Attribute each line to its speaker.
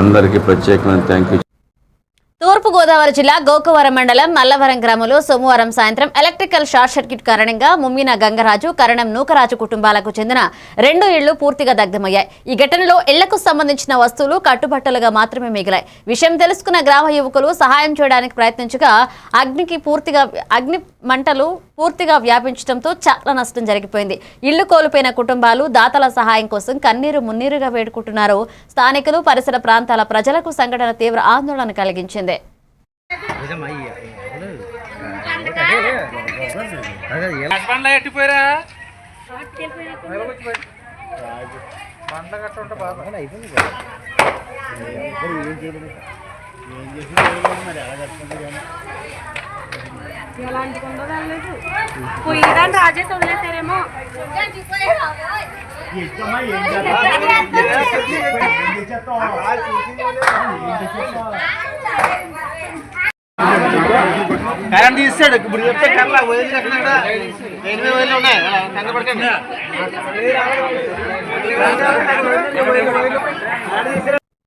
Speaker 1: అందరికీ ప్రత్యేకమైన thank you
Speaker 2: తూర్పుగోదావరి జిల్లా గోకవరం మండలం మల్లవరం గ్రామంలో సోమవారం సాయంత్రం ఎలక్ట్రికల్ షార్ట్ సర్క్యూట్ కారణంగా ముమ్మిన గంగరాజు కరణం నూకరాజు కుటుంబాలకు చెందిన రెండు ఇళ్ళు పూర్తిగా దగ్ధమయ్యాయి. ఈ ఘటనలో ఇళ్ళకు సంబంధించిన వస్తువులు కట్టుబట్టలుగా మాత్రమే మిగిలాయి. విషయం తెలుసుకున్న గ్రామ యువకులు సహాయం చేయడానికి ప్రయత్నించగా అగ్నికి పూర్తిగా అగ్ని మంటలు పూర్తిగా వ్యాపించడంతో చాలా నష్టం జరిగిపోయింది. ఇళ్ళు కోల్పోయిన కుటుంబాలు దాతల సహాయం కోసం కన్నీరు మున్నీరుగా వేడుకుంటున్నారు. స్థానికులు పరిసర ప్రాంతాల ప్రజలకు సంఘటన తీవ్ర ఆందోళన కలిగించింది.
Speaker 3: బండ్లో ఎట్టిపోయారా?
Speaker 4: పోయేదాన్ని రాజేసి వదిలేసారేమో
Speaker 3: కరెంట్ తీస్తాడు. ఇప్పుడు చెప్తే కర్లా వదిలి ఎక్కడ ఎనిమిది వేలు ఉన్నాయి. కంగ పడకండి.